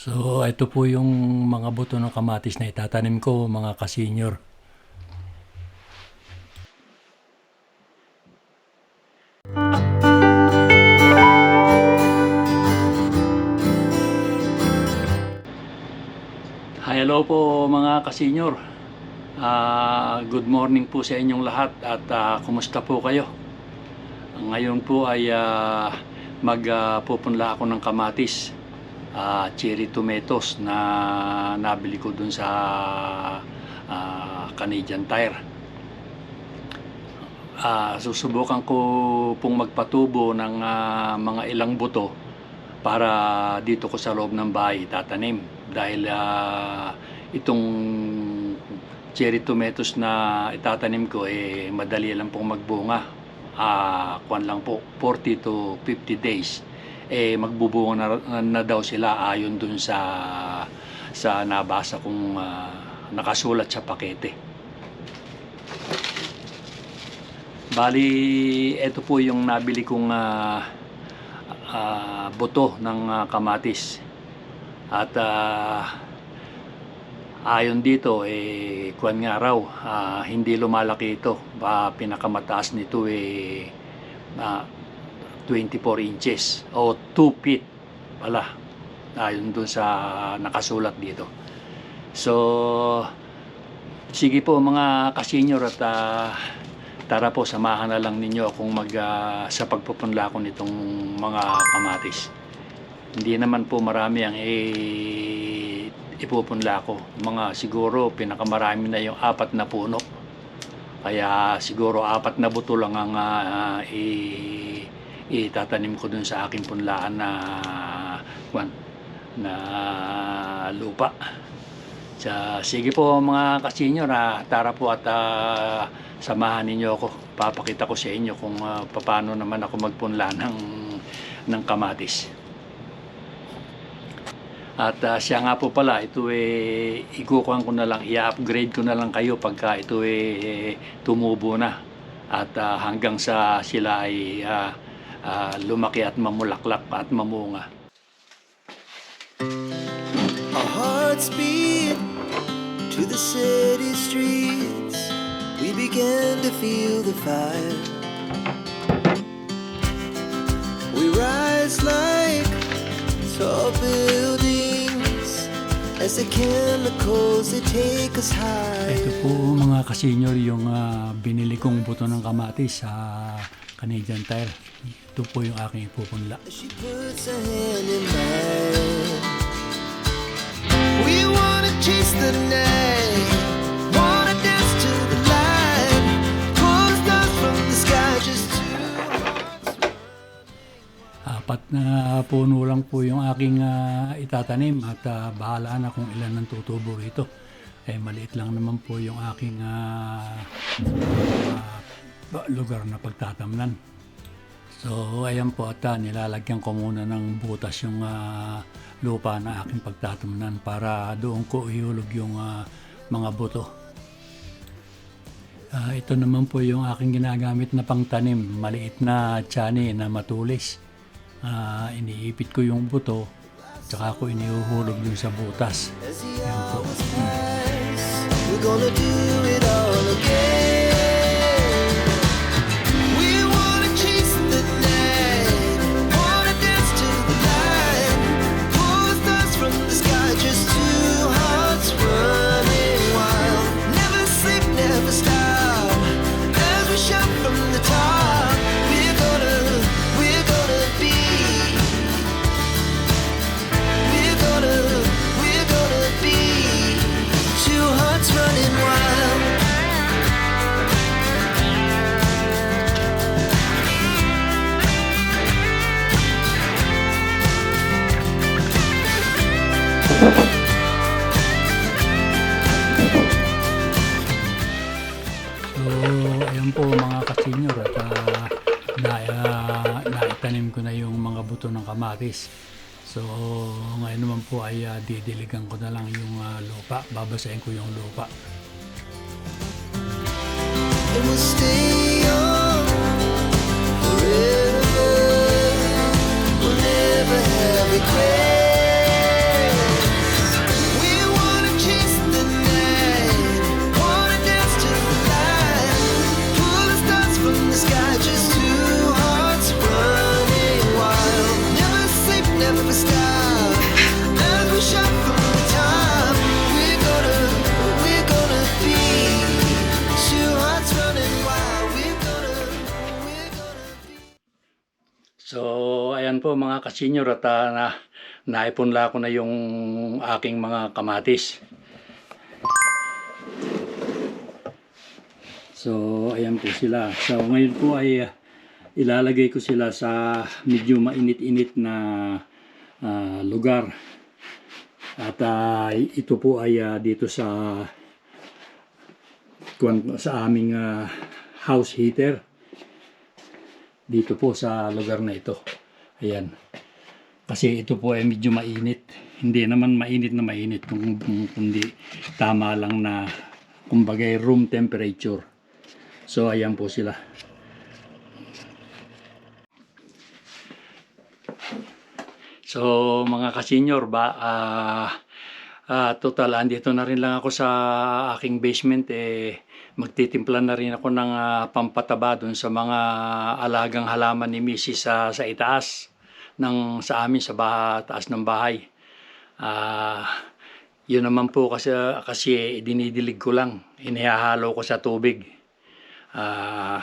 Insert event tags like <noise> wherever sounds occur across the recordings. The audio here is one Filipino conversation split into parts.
So, ito po yung mga buto ng kamatis na itatanim ko, mga kasenyor. Hi, hello po mga kasenyor. Ah, good morning po sa inyong lahat at ah, kumusta po kayo? Ngayon po ay ah, magpupunla ako ng kamatis, ah, cherry tomatoes na nabili ko dun sa ah, Canadian Tire. Ah, susubukan ko pong magpatubo ng ah, mga ilang buto para dito ko sa loob ng bahay tatanim dahil ah, itong cherry tomatoes na itatanim ko eh madali lang pong magbunga. Ah kuan lang po 40 to 50 days eh magbubunga na, na daw sila ayon dun sa sa nabasa kong ah, nakasulat sa pakete Bali, ito po yung nabili kong ah, ah, buto ng ah, kamatis. At ah, ayon dito, eh, kuwan nga raw, ah, hindi lumalaki ito. Ah, pinakamataas nito eh, ah, 24 inches o 2 feet pala. Ayon dun sa nakasulat dito. So, sige po mga kasenyor at ah, tara po samahan na lang ninyo akong mag ah, sa pagpupunla ko nitong mga kamatis. Hindi naman po marami ang i- ipupunla ko. Mga siguro pinakamarami na yung apat na puno. Kaya siguro apat na buto lang ang ah, i- itatanim ko dun sa aking punlaan na kwan, na lupa. Sa, sige po mga kasenyor, ah, tara po at ah, samahan ninyo ako. Papakita ko sa inyo kung ah, paano naman ako magpunla ng, ng kamatis. At ah, siya nga po pala, ito eh, ikukuhan ko na lang, i-upgrade ko na lang kayo pagka ito eh, tumubo na. At ah, hanggang sa sila ay ah, ah, lumaki at mamulaklak at mamunga. Our hearts beat to the city streets. We began to feel the fire. We rise like tall buildings as the chemicals they take us high. Ito po mga kasenyor yung ah, binili kong buto ng kamatis sa Canadian Tire. Ito po yung aking ipupunla. She puts her hand in mine. We wanna chase the night, wanna dance to the light, pull stars from the sky just hearts. Apat na puno lang po yung aking ah, itatanim at ah, bahala na kung ilan ang tutubo rito. Eh maliit lang naman po yung aking ah, ah, lugar na pagtatamnan. So ayan po at ah, nilalagyan ko muna ng butas yung ah, lupa na aking pagtatamnan para doon ko ihulog yung ah, mga buto. Ah, ito naman po yung aking ginagamit na pangtanim, maliit na tsani na matulis. Ah, iniipit ko yung buto, tsaka ko inihuhulog dun sa butas. Ayan po. we're gonna do it all again. Naman po ay ah, didiligan ko na lang yung ah, lupa. Babasahin ko yung lupa. And we'll stay Po mga kasenyor at ah, na, naipunla ko na yung aking mga kamatis. So, ayan po sila. So, ngayon po ay ah, ilalagay ko sila sa medyo mainit-init na ah, lugar. At ah, ito po ay ah, dito sa sa aming ah, house heater dito po sa lugar na ito. Ayan. Kasi ito po ay medyo mainit. Hindi naman mainit na mainit, kundi tama lang na kumbaga room temperature. So ayan po sila. So mga kasenyor ba, ah ah, total andito na rin lang ako sa aking basement eh magtitimpla na rin ako ng ah, pampataba dun sa mga alagang halaman ni Mrs. sa sa itaas ng sa amin sa baha, taas ng bahay. Ah, yun naman po kasi kasi dinidilig ko lang, inihahalo ko sa tubig. Ah,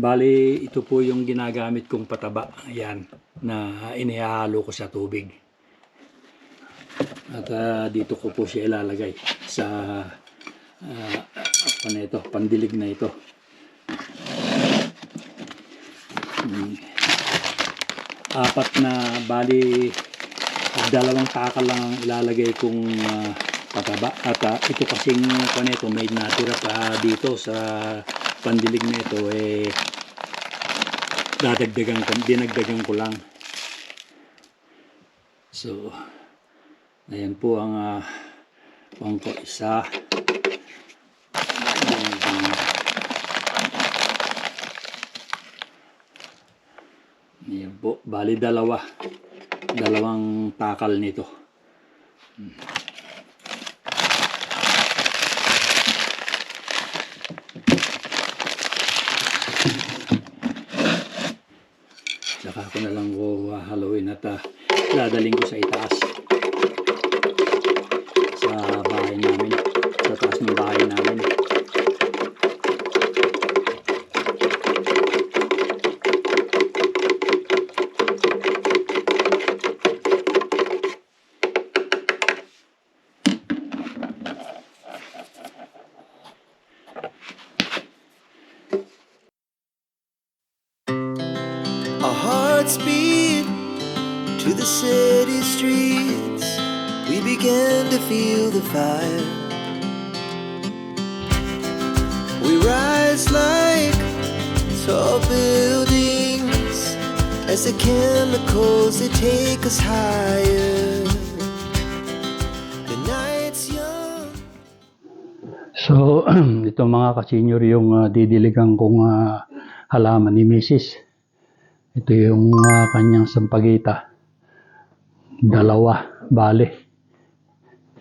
Bali, ito po yung ginagamit kong pataba. Ayan, na inihahalo ko sa tubig. At ah, dito ko po siya ilalagay sa uh, na ito, pandilig na ito. Hmm. Apat na, bali, dalawang takal lang ang ilalagay kong ah, pataba. At ah, ito kasing ano ito, may natira pa dito sa pandilig na ito, eh, dadagdagan ko, dinagdagan ko lang. So, ayan po ang uh, ko isa. Ayan, po, bali dalawa. Dalawang takal nito. Saka ko na lang ko haluin at uh, dadaling ko sa itaas. As the chemicals they take us higher. The night's young. So, <clears throat> ito mga kasenyor yung uh, didiligan kong ah, halaman ni Mrs. Ito yung ah, kanyang sampagita. Dalawa, bale.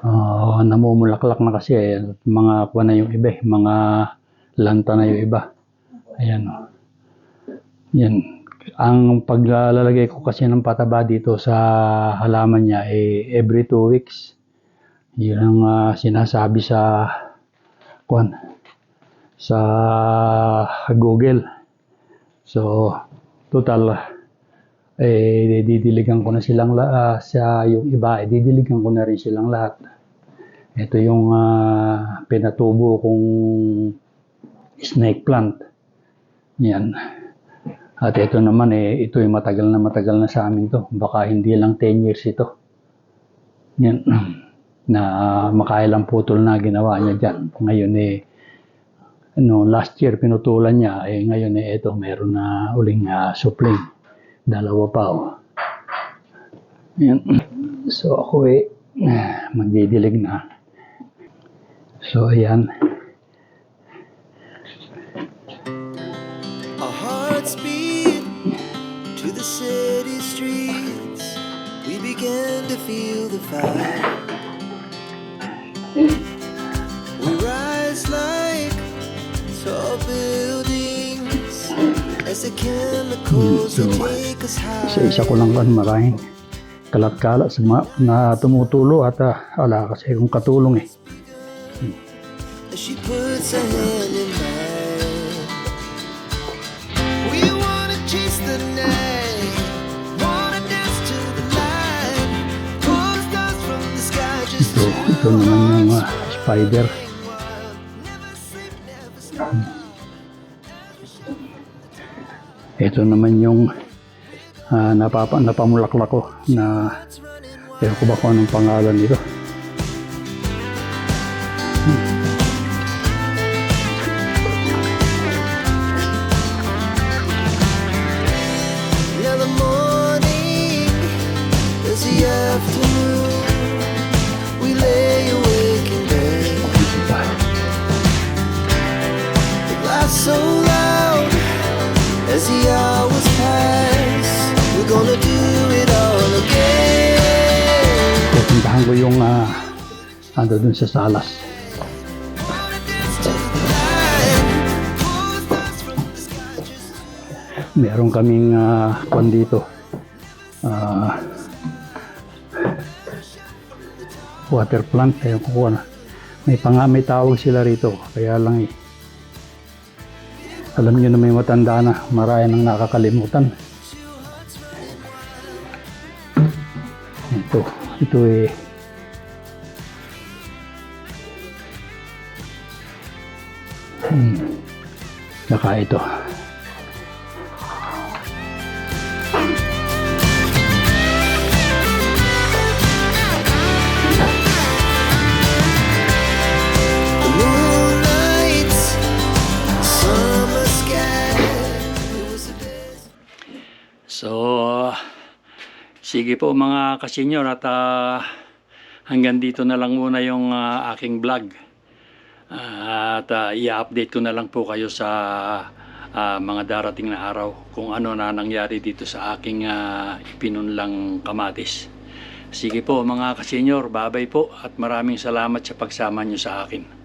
Ah, namumulaklak na kasi eh. Mga kuha na yung iba eh. Mga lanta na yung iba. Ayan. oh. Yan. Ang paglalagay ko kasi ng pataba dito sa halaman niya eh, every two weeks. Yun ang ah, sinasabi sa kwan sa Google. So, total eh didiligan ko na silang la- ah, sa yung iba, eh, didiligan ko na rin silang lahat. Ito yung ah, pinatubo kong snake plant. Yan. At ito naman eh, ito ay matagal na matagal na sa amin to. Baka hindi lang 10 years ito. Yan. <clears throat> Na ah, makailang putol na ginawa niya dyan. Ngayon eh, no, last year pinutulan niya, eh ngayon eh ito meron na uling uh, supling. Dalawa pa oh. Yan. <clears throat> So ako eh, <clears throat> magdidilig na. So ayan. city streets, we began to feel the fire. We rise like tall buildings as the chemicals hmm, will take us high. Isa-isa ko lang kan marahin kalat-kalat sa mga na tumutulo at uh, ala kasi kung katulong eh. Hmm. She puts a hand in mine. We wanna chase the night. Ito naman yung ah, spider. Ito naman yung ah, napapa, napamulaklak ko na ewan ko ba kung anong pangalan nito. Now as the hours pass. We're gonna do it all again. Pupuntahan ko yung uh, ando dun sa salas. Meron kaming uh, kwan dito. Ah, water plant. Ko kung ano. May panga, may tawag sila rito. Kaya lang eh. Alam nyo na may matanda na. Maraya nang nakakalimutan. Ito. Ito eh. Hmm. Saka ito. Sige po mga kasenyor at ah, hanggang dito na lang muna yung ah, aking vlog. Ah, at ah, i-update ko na lang po kayo sa ah, mga darating na araw kung ano na nangyari dito sa aking ah, ipinunlang kamatis. Sige po mga kasenyor, babay po at maraming salamat sa pagsama nyo sa akin.